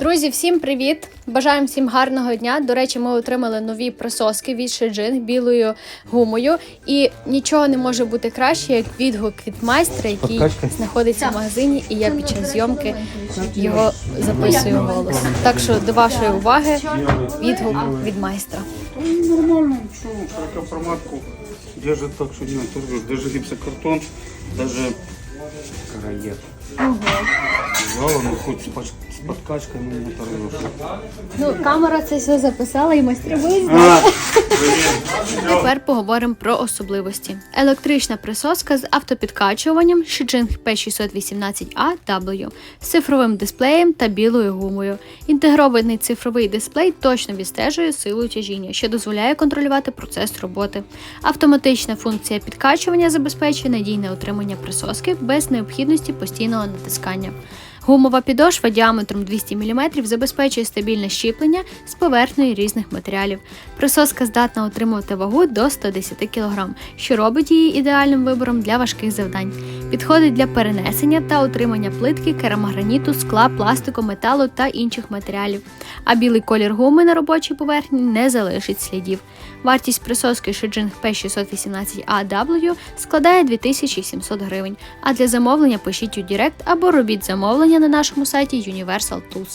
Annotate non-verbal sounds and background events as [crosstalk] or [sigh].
Друзі, всім привіт! Бажаємо всім гарного дня. До речі, ми отримали нові присоски від Шеджин білою гумою. І нічого не може бути краще, як відгук від майстра, який знаходиться в магазині, і я під час зйомки його записую голос. Так що до вашої уваги відгук від майстра. Ну, нормально, что, широкоформатку держит так, что не оторвешь. Даже гипсокартон, даже караед. Взяла, ну поч- с ну, не оторвешь. Ну, камера це все записала і майстри [laughs] блин. Тепер поговоримо про особливості. Електрична присоска з автопідкачуванням Shijing P618A W з цифровим дисплеєм та білою гумою. Інтегрований цифровий дисплей точно відстежує силу тяжіння, що дозволяє контролювати процес роботи. Автоматична функція підкачування забезпечує надійне утримання присоски без необхідності постійного натискання. Гумова підошва діаметром 200 мм забезпечує стабільне щіплення з поверхнею різних матеріалів. Присоска здатна отримувати вагу до 110 кг, що робить її ідеальним вибором для важких завдань. Підходить для перенесення та утримання плитки, керамограніту, скла, пластику, металу та інших матеріалів. А білий колір гуми на робочій поверхні не залишить слідів. Вартість присоски Shijing P618AW складає 2700 гривень. А для замовлення пишіть у Директ або робіть замовлення на нашому сайті Universal Tools.